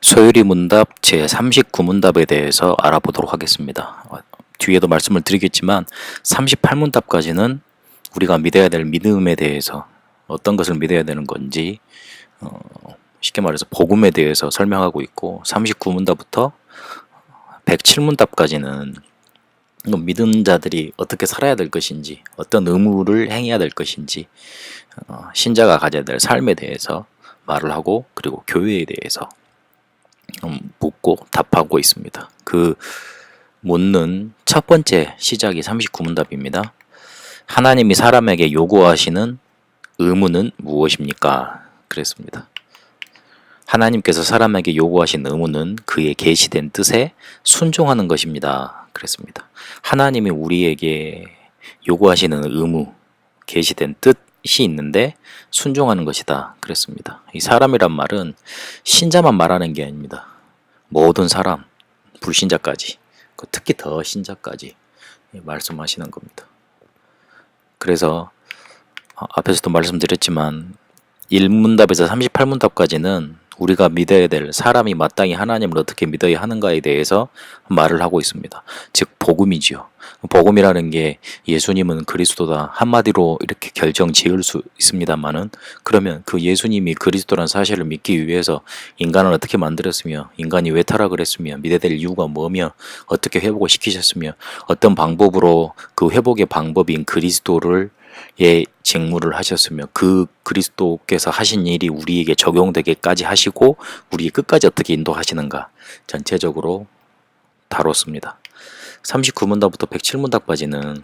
소율이 문답 제 39문답에 대해서 알아보도록 하겠습니다. 어, 뒤에도 말씀을 드리겠지만 38문답까지는 우리가 믿어야 될 믿음에 대해서 어떤 것을 믿어야 되는 건지 어, 쉽게 말해서 복음에 대해서 설명하고 있고 39문답부터 107문답까지는 믿은 자들이 어떻게 살아야 될 것인지 어떤 의무를 행해야 될 것인지 어, 신자가 가져야 될 삶에 대해서 말을 하고 그리고 교회에 대해서 음, 묻고 답하고 있습니다. 그 묻는 첫 번째 시작이 39문 답입니다. 하나님이 사람에게 요구하시는 의무는 무엇입니까? 그랬습니다. 하나님께서 사람에게 요구하신 의무는 그의 계시된 뜻에 순종하는 것입니다. 그랬습니다. 하나님이 우리에게 요구하시는 의무, 계시된 뜻이 있는데 순종하는 것이다. 그랬습니다. 이 사람이란 말은 신자만 말하는 게 아닙니다. 모든 사람, 불신자까지, 그 특히 더 신자까지 말씀하시는 겁니다. 그래서 어, 앞에서도 말씀드렸지만 1문답에서 38문답까지는 우리가 믿어야 될 사람이 마땅히 하나님을 어떻게 믿어야 하는가에 대해서 말을 하고 있습니다. 즉 복음이지요. 복음이라는 게 예수님은 그리스도다 한마디로 이렇게 결정 지을 수 있습니다만은 그러면 그 예수님이 그리스도란 사실을 믿기 위해서 인간을 어떻게 만들었으며 인간이 왜 타락을 했으며 믿어야 될 이유가 뭐며 어떻게 회복을 시키셨으며 어떤 방법으로 그 회복의 방법인 그리스도를 의 직무를 하셨으며 그 그리스도께서 하신 일이 우리에게 적용되게까지 하시고 우리 끝까지 어떻게 인도하시는가 전체적으로 다뤘습니다. 39문답부터 107문답까지는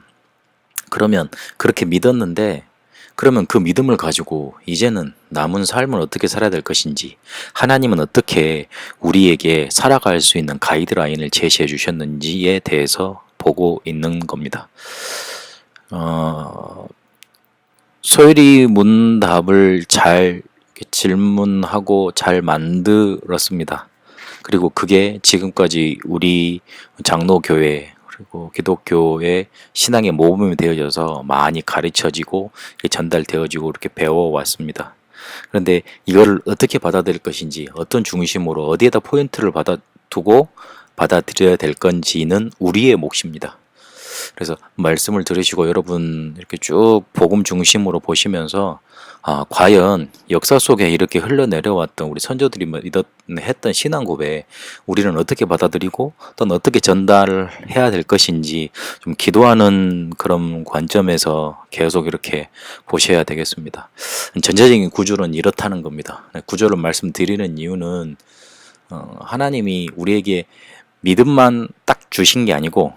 그러면 그렇게 믿었는데 그러면 그 믿음을 가지고 이제는 남은 삶을 어떻게 살아야 될 것인지 하나님은 어떻게 우리에게 살아갈 수 있는 가이드라인을 제시해 주셨는지에 대해서 보고 있는 겁니다. 어, 소율이 문답을 잘 질문하고 잘 만들었습니다. 그리고 그게 지금까지 우리 장로교회 그리고 기독교의 신앙의 모범이 되어져서 많이 가르쳐지고 전달되어지고 이렇게 배워왔습니다. 그런데 이걸 어떻게 받아들일 것인지 어떤 중심으로 어디에다 포인트를 받아 두고 받아들여야 될 건지는 우리의 몫입니다. 그래서 말씀을 들으시고 여러분 이렇게 쭉 복음 중심으로 보시면서 아, 과연 역사 속에 이렇게 흘러내려왔던 우리 선조들이 뭐 했던 신앙 고백 우리는 어떻게 받아들이고 또는 어떻게 전달을 해야 될 것인지 좀 기도하는 그런 관점에서 계속 이렇게 보셔야 되겠습니다. 전체적인 구조는 이렇다는 겁니다. 구조를 말씀드리는 이유는 어, 하나님이 우리에게 믿음만 딱 주신 게 아니고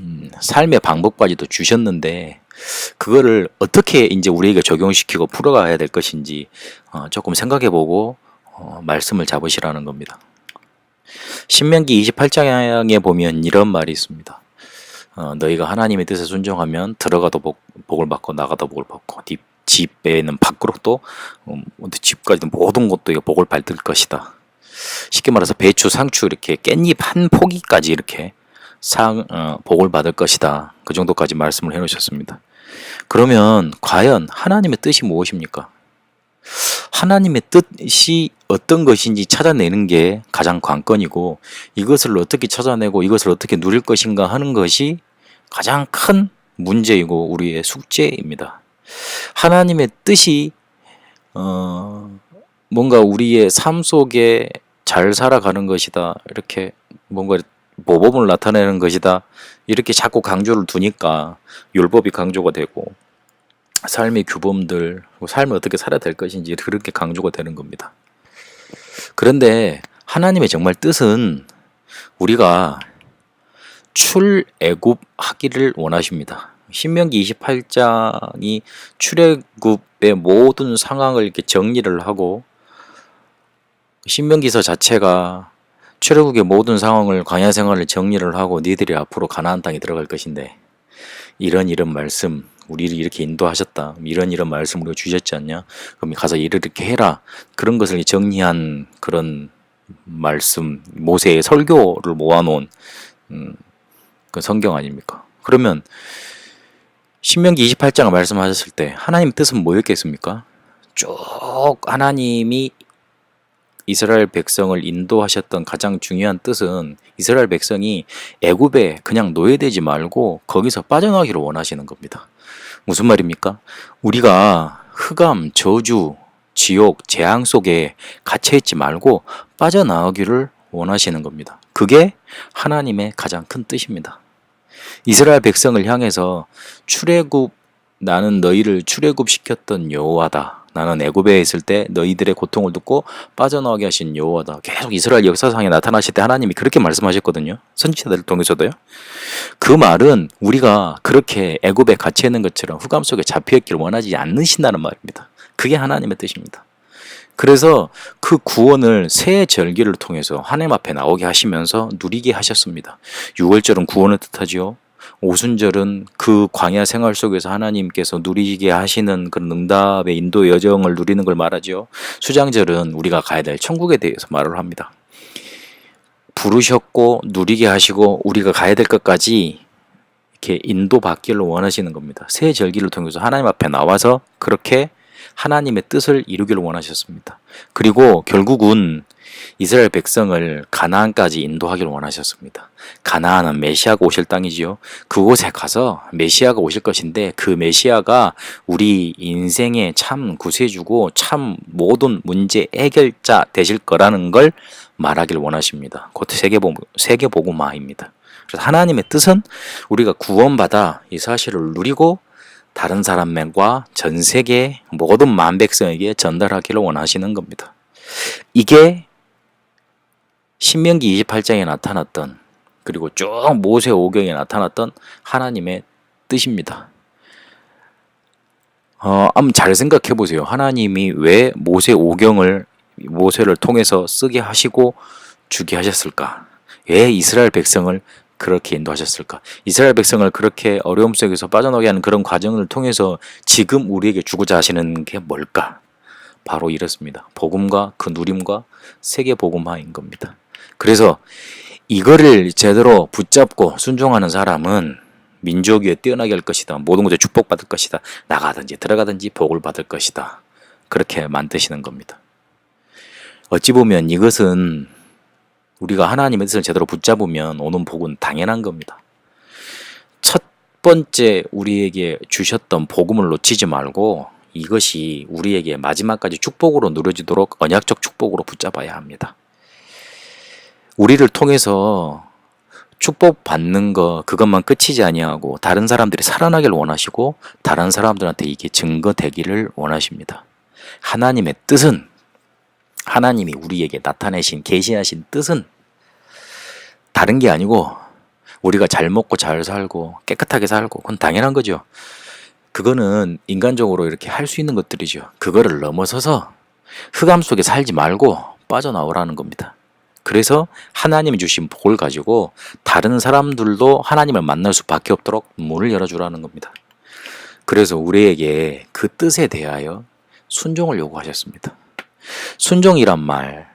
음, 삶의 방법까지도 주셨는데 그거를 어떻게 이제 우리에게 적용시키고 풀어가야 될 것인지 어, 조금 생각해보고 어, 말씀을 잡으시라는 겁니다. 신명기 28장에 보면 이런 말이 있습니다. 어, 너희가 하나님의 뜻에 순종하면 들어가도 복, 복을 받고 나가도 복을 받고 네 집에는 밖으로도 음, 집까지도 모든 것도 복을 받을 것이다. 쉽게 말해서 배추, 상추 이렇게 깻잎 한 포기까지 이렇게 상 어, 복을 받을 것이다. 그 정도까지 말씀을 해 놓으셨습니다. 그러면 과연 하나님의 뜻이 무엇입니까? 하나님의 뜻이 어떤 것인지 찾아내는 게 가장 관건이고 이것을 어떻게 찾아내고 이것을 어떻게 누릴 것인가 하는 것이 가장 큰 문제이고 우리의 숙제입니다. 하나님의 뜻이 어 뭔가 우리의 삶 속에 잘 살아가는 것이다. 이렇게 뭔가 모범을 나타내는 것이다. 이렇게 자꾸 강조를 두니까 율법이 강조가 되고 삶의 규범들, 삶을 어떻게 살아야 될 것인지 그렇게 강조가 되는 겁니다. 그런데 하나님의 정말 뜻은 우리가 출애굽하기를 원하십니다. 신명기 28장이 출애굽의 모든 상황을 이렇게 정리를 하고 신명기서 자체가 출애굽의 모든 상황을 광야 생활을 정리를 하고 니들이 앞으로 가나안 땅에 들어갈 것인데 이런 이런 말씀 우리를 이렇게 인도하셨다. 이런 이런 말씀 우리가 주셨지 않냐? 그럼 가서 일을 이렇게 해라. 그런 것을 정리한 그런 말씀 모세의 설교를 모아놓은 음, 그 성경 아닙니까? 그러면 신명기 28장을 말씀하셨을 때 하나님 뜻은 뭐였겠습니까? 쭉 하나님이 이스라엘 백성을 인도하셨던 가장 중요한 뜻은 이스라엘 백성이 애굽에 그냥 노예되지 말고 거기서 빠져나가기를 원하시는 겁니다. 무슨 말입니까? 우리가 흑암, 저주, 지옥, 재앙 속에 갇혀 있지 말고 빠져나가기를 원하시는 겁니다. 그게 하나님의 가장 큰 뜻입니다. 이스라엘 백성을 향해서 출애굽 나는 너희를 출애굽 시켰던 여호와다. 나는 애굽에 있을 때 너희들의 고통을 듣고 빠져나가게 하신 여호와다. 계속 이스라엘 역사상에 나타나실 때 하나님이 그렇게 말씀하셨거든요. 선지자들을 통해서도요. 그 말은 우리가 그렇게 애굽에 갇혀 있는 것처럼 흑암 속에 잡혀 있기를 원하지 않으신다는 말입니다. 그게 하나님의 뜻입니다. 그래서 그 구원을 새 절기를 통해서 하나님 앞에 나오게 하시면서 누리게 하셨습니다. 6월절은 구원을 뜻하지요. 오순절은 그 광야 생활 속에서 하나님께서 누리게 하시는 그런 응답의 인도 여정을 누리는 걸 말하지요. 수장절은 우리가 가야 될 천국에 대해서 말을 합니다. 부르셨고 누리게 하시고 우리가 가야 될 것까지 이렇게 인도받기를 원하시는 겁니다. 새 절기를 통해서 하나님 앞에 나와서 그렇게 하나님의 뜻을 이루기를 원하셨습니다. 그리고 결국은 이스라엘 백성을 가나안까지 인도하기를 원하셨습니다. 가나안은 메시아가 오실 땅이지요. 그곳에 가서 메시아가 오실 것인데 그 메시아가 우리 인생의 참 구세주고 참 모든 문제 해결자 되실 거라는 걸 말하기를 원하십니다. 곧 세계복음화입니다. 그래서 하나님의 뜻은 우리가 구원받아 이 사실을 누리고 다른 사람과 전 세계 모든 만 백성에게 전달하기를 원하시는 겁니다. 이게 신명기 28장에 나타났던 그리고 쭉 모세 오경에 나타났던 하나님의 뜻입니다. 어, 한번 잘 생각해 보세요. 하나님이 왜 모세 오경을 모세를 통해서 쓰게 하시고 주게 하셨을까? 왜 이스라엘 백성을 그렇게 인도하셨을까? 이스라엘 백성을 그렇게 어려움 속에서 빠져나오게 하는 그런 과정을 통해서 지금 우리에게 주고자 하시는 게 뭘까? 바로 이렇습니다. 복음과 그 누림과 세계 복음화인 겁니다. 그래서 이거를 제대로 붙잡고 순종하는 사람은 민족 위에 뛰어나게 할 것이다. 모든 것에 축복받을 것이다. 나가든지 들어가든지 복을 받을 것이다. 그렇게 만드시는 겁니다. 어찌 보면 이것은 우리가 하나님의 뜻을 제대로 붙잡으면 오는 복은 당연한 겁니다. 첫 번째 우리에게 주셨던 복음을 놓치지 말고 이것이 우리에게 마지막까지 축복으로 누려지도록 언약적 축복으로 붙잡아야 합니다. 우리를 통해서 축복 받는 거 그것만 끝이지 아니하고 다른 사람들이 살아나길 원하시고 다른 사람들한테 이게 증거되기를 원하십니다. 하나님의 뜻은 하나님이 우리에게 나타내신 계시하신 뜻은 다른 게 아니고 우리가 잘 먹고 잘 살고 깨끗하게 살고 그건 당연한 거죠. 그거는 인간적으로 이렇게 할 수 있는 것들이죠. 그거를 넘어서서 흑암 속에 살지 말고 빠져나오라는 겁니다. 그래서 하나님이 주신 복을 가지고 다른 사람들도 하나님을 만날 수밖에 없도록 문을 열어주라는 겁니다. 그래서 우리에게 그 뜻에 대하여 순종을 요구하셨습니다. 순종이란 말,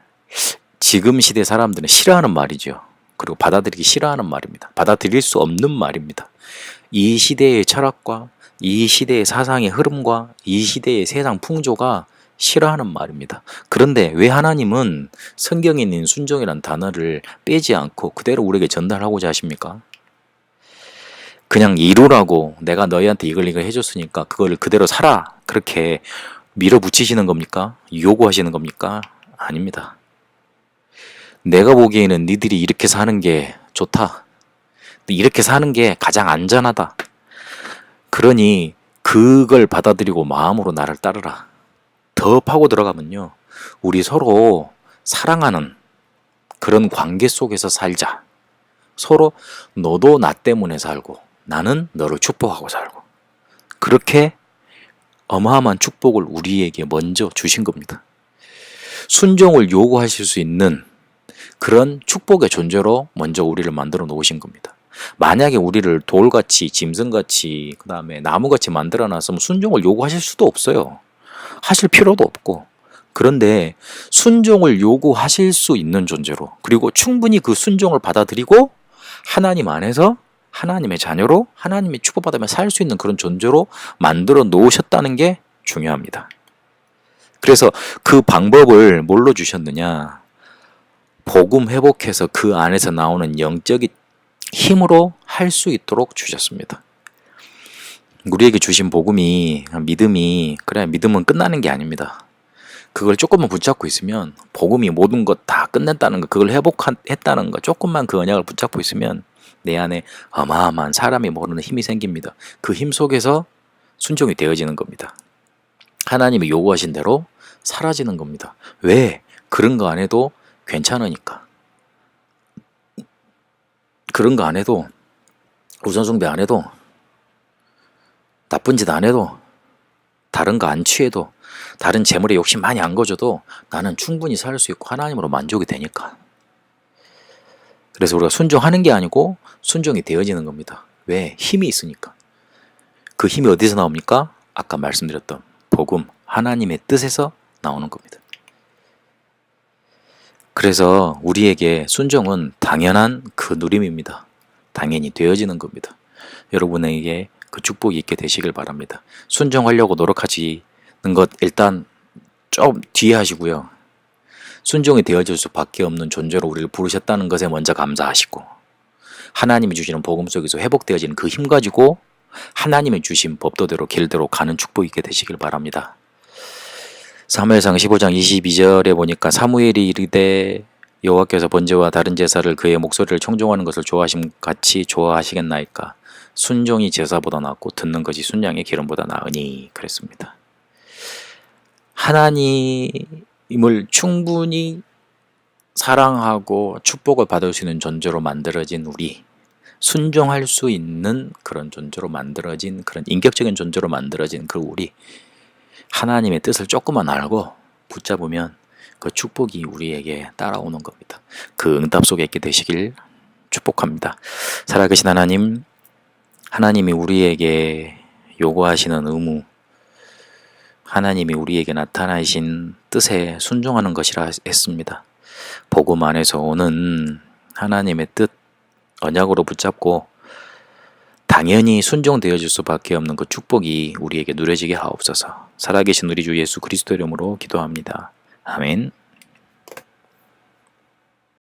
지금 시대 사람들은 싫어하는 말이죠. 그리고 받아들이기 싫어하는 말입니다. 받아들일 수 없는 말입니다. 이 시대의 철학과 이 시대의 사상의 흐름과 이 시대의 세상 풍조가 싫어하는 말입니다. 그런데 왜 하나님은 성경에 있는 순종이란 단어를 빼지 않고 그대로 우리에게 전달하고자 하십니까? 그냥 이루라고 내가 너희한테 이걸 이걸 해줬으니까 그걸 그대로 살아 그렇게 밀어붙이시는 겁니까? 요구하시는 겁니까? 아닙니다. 내가 보기에는 니들이 이렇게 사는 게 좋다. 이렇게 사는 게 가장 안전하다. 그러니 그걸 받아들이고 마음으로 나를 따르라. 더 파고 들어가면요. 우리 서로 사랑하는 그런 관계 속에서 살자. 서로 너도 나 때문에 살고 나는 너를 축복하고 살고. 그렇게 어마어마한 축복을 우리에게 먼저 주신 겁니다. 순종을 요구하실 수 있는 그런 축복의 존재로 먼저 우리를 만들어 놓으신 겁니다. 만약에 우리를 돌같이, 짐승같이, 그 다음에 나무같이 만들어 놨으면 순종을 요구하실 수도 없어요. 하실 필요도 없고 그런데 순종을 요구하실 수 있는 존재로 그리고 충분히 그 순종을 받아들이고 하나님 안에서 하나님의 자녀로 하나님의 축복받으며 살 수 있는 그런 존재로 만들어 놓으셨다는 게 중요합니다. 그래서 그 방법을 뭘로 주셨느냐? 복음 회복해서 그 안에서 나오는 영적인 힘으로 할 수 있도록 주셨습니다. 우리에게 주신 복음이 믿음이 그래 믿음은 끝나는 게 아닙니다. 그걸 조금만 붙잡고 있으면 복음이 모든 것 다 끝냈다는 거 그걸 회복했다는 거 조금만 그 언약을 붙잡고 있으면 내 안에 어마어마한 사람이 모르는 힘이 생깁니다. 그 힘 속에서 순종이 되어지는 겁니다. 하나님이 요구하신 대로 사라지는 겁니다. 왜? 그런 거 안 해도 괜찮으니까. 그런 거 안 해도 우선숭배 안 해도 나쁜 짓 안 해도 다른 거 안 취해도 다른 재물에 욕심 많이 안 거져도 나는 충분히 살 수 있고 하나님으로 만족이 되니까. 그래서 우리가 순종하는 게 아니고 순종이 되어지는 겁니다. 왜? 힘이 있으니까. 그 힘이 어디서 나옵니까? 아까 말씀드렸던 복음, 하나님의 뜻에서 나오는 겁니다. 그래서 우리에게 순종은 당연한 그 누림입니다. 당연히 되어지는 겁니다. 여러분에게 그 축복이 있게 되시길 바랍니다. 순종하려고 노력하지는 것 일단 좀 뒤에 하시고요. 순종이 되어질 수밖에 없는 존재로 우리를 부르셨다는 것에 먼저 감사하시고 하나님이 주시는 복음 속에서 회복되어지는 그 힘 가지고 하나님의 주신 법도대로 길대로 가는 축복이 있게 되시길 바랍니다. 사무엘상 15장 22절에 보니까 사무엘이 이르되 여호와께서 번제와 다른 제사를 그의 목소리를 청종하는 것을 좋아하심 같이 좋아하시겠나이까 순종이 제사보다 낫고 듣는 것이 순양의 기름보다 나으니 그랬습니다. 하나님을 충분히 사랑하고 축복을 받을 수 있는 존재로 만들어진 우리 순종할 수 있는 그런 존재로 만들어진 그런 인격적인 존재로 만들어진 그 우리 하나님의 뜻을 조금만 알고 붙잡으면 그 축복이 우리에게 따라오는 겁니다. 그 응답 속에 있게 되시길 축복합니다. 살아계신 하나님, 하나님이 우리에게 요구하시는 의무, 하나님이 우리에게 나타나신 뜻에 순종하는 것이라 했습니다. 복음 안에서 오는 하나님의 뜻, 언약으로 붙잡고 당연히 순종되어질 수밖에 없는 그 축복이 우리에게 누려지게 하옵소서. 살아계신 우리 주 예수 그리스도 이름으로 기도합니다. 아멘.